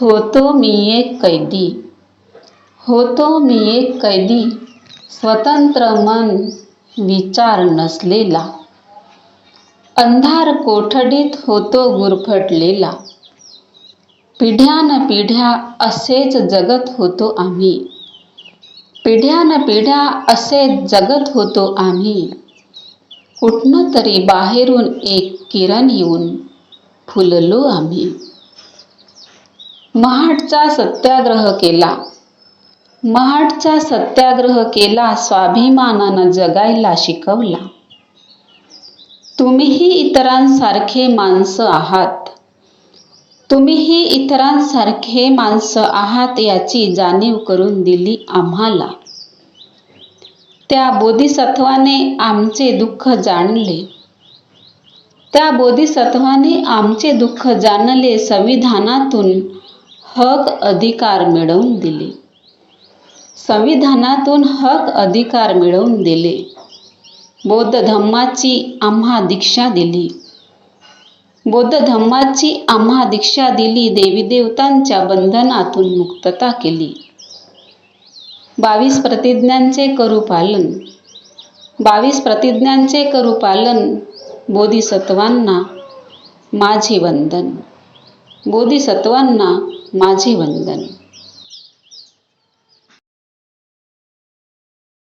होतो मी एक कैदी. होतो मी एक कैदी. स्वतंत्र मन विचार नसलेला. अंधार कोठडीत होतो गुरफटलेला पिढ्यान पिढ्या असेच जगत होतो आम्ही. पिढ्यान पिढ्या असेच जगत होतो आम्ही. कुठनं तरी बाहेरून एक किरण येऊन फुललो आम्ही. महाटचा सत्याग्रह केला. महाटचा सत्याग्रह केला स्वाभिमानानं जगायला शिकवला. तुम्हीही इतरांसारखे माणसं आहात. तुम्हीही इतरांसारखे माणसं आहात याची जाणीव करून दिली आम्हाला. त्या बोधिसत्वाने आमचे दुःख जाणले. त्या बोधिसत्वाने आमचे दुःख जाणले संविधानातून हक अधिकार मिळवून दिले. संविधानातून हक अधिकार मिळवून दिले. बौद्ध धम्माची आम्हा दीक्षा दिली. बौद्ध धम्माची आम्हा दीक्षा दिली देवीदेवतांच्या बंधनातून मुक्तता केली. बावीस प्रतिज्ञांचे करू पालन. बावीस प्रतिज्ञांचे करू पालन बोधिसत्वांना माझे वंदन. बोधिसत्वांना माझे वंदन.